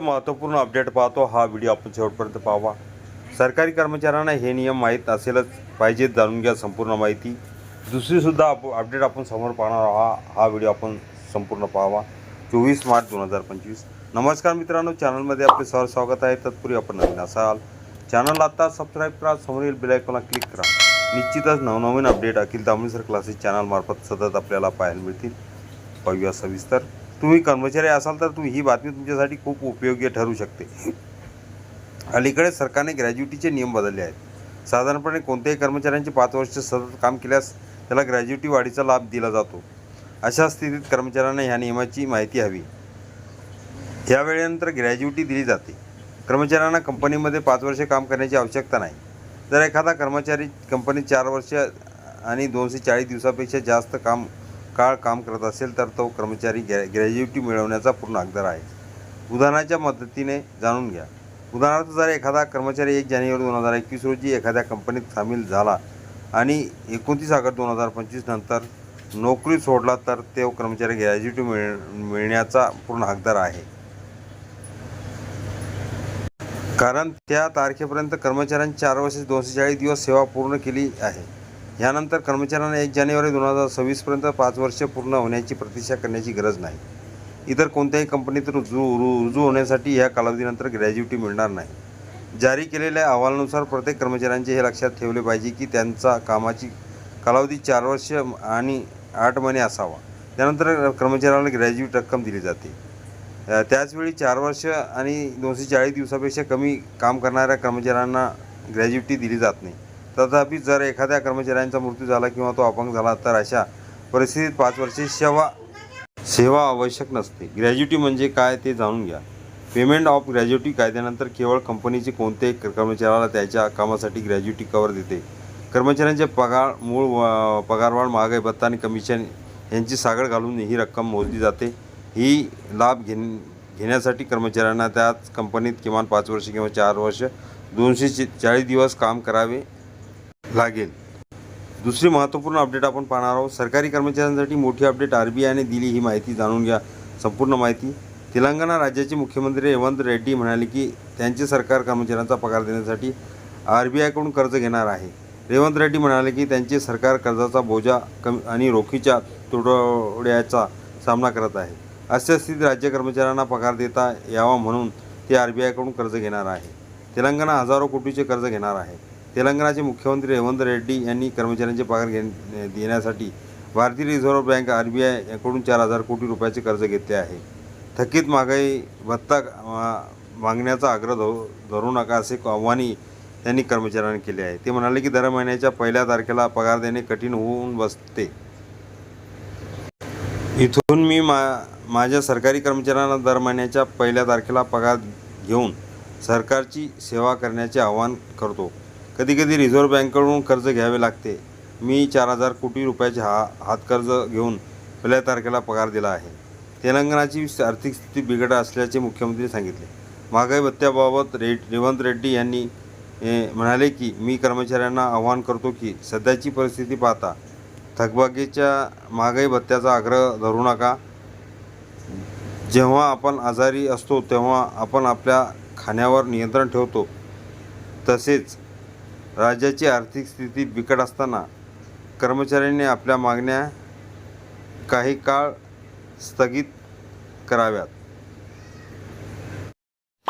महत्त्वपूर्ण अपडेट पाहतो हा व्हिडिओ आपण शेवटपर्यंत पाहावा. सरकारी कर्मचाऱ्यांना हे नियम माहीत असेलच पाहिजेत जाणून घ्या संपूर्ण माहिती. दुसरीसुद्धा अप अपडेट आपण समोर पाहणार हा हा व्हिडिओ आपण संपूर्ण पाहावा. चोवीस मार्च दोन हजार पंचवीस. नमस्कार मित्रांनो चॅनलमध्ये आपले सर स्वागत आहे. तत्पूर्वी आपण नवीन असाल चॅनल आता सबस्क्राईब करा समोरील बिलायकोला क्लिक करा. निश्चितच नवनवीन अपडेट अखिल तांबळी क्लासेस चॅनलमार्फत सतत आपल्याला पाहायला मिळतील. पाहूया सविस्तर. तुम्ही कर्मचारी असाल तर तुम्ही ही बातमी तुमच्यासाठी खूप उपयोगी ठरू शकते. अलीकडे सरकारने ग्रॅज्युटीचे नियम बदलले आहेत. साधारणपणे कोणत्याही कर्मचाऱ्यांचे पाच वर्ष सतत काम केल्यास त्याला ग्रॅज्युटी वाढीचा लाभ दिला जातो. अशा स्थितीत कर्मचाऱ्यांना ह्या नियमाची माहिती हवी. या वेळेनंतर ग्रॅज्युटी दिली जाते. कर्मचाऱ्यांना कंपनीमध्ये पाच वर्षे काम करण्याची आवश्यकता नाही. जर एखादा कर्मचारी कंपनीत चार वर्ष आणि दोनशे चाळीस दिवसापेक्षा जास्त काम काळ काम करत असेल तर तो कर्मचारी ग्रॅ ग्रॅज्युटी मिळवण्याचा पूर्ण हकदार आहे. उदाहरणाच्या मदतीने जाणून घ्या. उदाहरणार्थ जर एखादा कर्मचारी एक जानेवारी दोन हजार एकवीस रोजी एखाद्या कंपनीत सामील झाला आणि एकोणतीस ऑगस्ट दोन हजार पंचवीस नंतर नोकरी सोडला तर तो कर्मचारी ग्रॅज्युटी मिळ मिळण्याचा पूर्ण हकदार आहे. कारण त्या तारखेपर्यंत कर्मचाऱ्यांनी चार वर्षाचे दोनशे चाळीस दिवस सेवा पूर्ण केली आहे. ह्यानंतर कर्मचाऱ्यांना एक जानेवारी दोन हजार सव्वीसपर्यंत पाच वर्ष पूर्ण होण्याची प्रतीक्षा करण्याची गरज नाही. इतर कोणत्याही कंपनीत रुजू रु रुजू होण्यासाठी ह्या कालावधीनंतर ग्रॅज्युटी मिळणार नाही. जारी केलेल्या अहवालानुसार प्रत्येक कर्मचाऱ्यांचे हे लक्षात ठेवले पाहिजे की त्यांचा कामाची कालावधी चार वर्ष आणि आठ महिने असावा. त्यानंतर कर्मचाऱ्याला ग्रॅज्युएट रक्कम दिली जाते. त्याचवेळी चार वर्ष आणि दोनशे चाळीस दिवसापेक्षा कमी काम करणाऱ्या कर्मचाऱ्यांना ग्रॅज्युटी दिली जात नाही. तथापि जर एखाद्या कर्मचाऱ्यांचा मृत्यू झाला किंवा तो अपंग झाला तर अशा परिस्थितीत पाच वर्षे सेवा सेवा आवश्यक नसते. ग्रॅज्युटी म्हणजे काय ते जाणून घ्या. पेमेंट ऑफ ग्रॅज्युटी कायद्यानंतर केवळ कंपनीचे कोणत्याही क- कर्मचाऱ्याला त्याच्या कामासाठी ग्रॅज्युटी कवर देते. कर्मचाऱ्यांचे पगार मूळ व- पगारवाढ महागाई भत्ता आणि कमिशन यांची सागड घालून ही रक्कम मोजली जाते. ही लाभ घेण घेण्यासाठी कर्मचाऱ्यांना त्याच कंपनीत किमान पाच वर्ष किंवा चार वर्ष दोनशे चाळीस दिवस काम करावे. लागेल. दुसरी महत्त्वपूर्ण अपडेट आपण पाहणार आहोत. सरकारी कर्मचाऱ्यांसाठी मोठी अपडेट आर बी आयने दिली ही माहिती जाणून घ्या. संपूर्ण माहिती. तेलंगणा राज्याचे मुख्यमंत्री रेवंत रेड्डी म्हणाले की त्यांचे सरकार कर्मचाऱ्यांचा पगार देण्यासाठी आर बी आयकडून कर्ज घेणार आहे. रेवंत रेड्डी म्हणाले की त्यांचे सरकार कर्जाचा बोजा कमी आणि रोखीच्या तुटवड्याचा सामना करत आहे. अशा स्थितीत राज्य कर्मचाऱ्यांना पगार देता यावा म्हणून ते आर बी आयकडून कर्ज घेणार आहे. तेलंगणा हजारो कोटीचे कर्ज घेणार आहे. तेलंगणाचे मुख्यमंत्री रेवंत रेड्डी यांनी कर्मचाऱ्यांचे पगार घे देण्यासाठी भारतीय रिझर्व्ह बँक आर बी आयकडून चार हजार कोटी रुपयाचे कर्ज घेतले आहे. थकीत महागाई भत्ता मागण्याचा आग्रह धरू धरू नका असे आव्हानही त्यांनी कर्मचाऱ्यांना केले आहे. ते म्हणाले की दर महिन्याच्या पहिल्या तारखेला पगार देणे कठीण होऊन बसते. इथून मी मा माझ्या सरकारी कर्मचाऱ्यांना दर महिन्याच्या पहिल्या तारखेला पगार घेऊन सरकारची सेवा करण्याचे आवाहन करतो. कधीकधी रिझर्व्ह बँकेकडून कर्ज घ्यावे लागते. मी चार हजार कोटी रुपयाचे हा हातकर्ज घेऊन पहिल्या तारखेला पगार दिला आहे. तेलंगणाची आर्थिक स्थिती बिघड असल्याचे मुख्यमंत्री सांगितले. महागाई भत्त्याबाबत रे रेवंत रेड्डी यांनी म्हणाले की मी कर्मचाऱ्यांना आवाहन करतो की सध्याची परिस्थिती पाहता थकबाकीच्या महागाई भत्त्याचा आग्रह धरू नका. जेव्हा आपण आजारी असतो तेव्हा आपण आपल्या खाण्यावर नियंत्रण ठेवतो. तसेच राज्याची आर्थिक स्थिती बिकट असताना कर्मचाऱ्यांनी आपल्या मागण्या काही काळ स्थगित कराव्यात.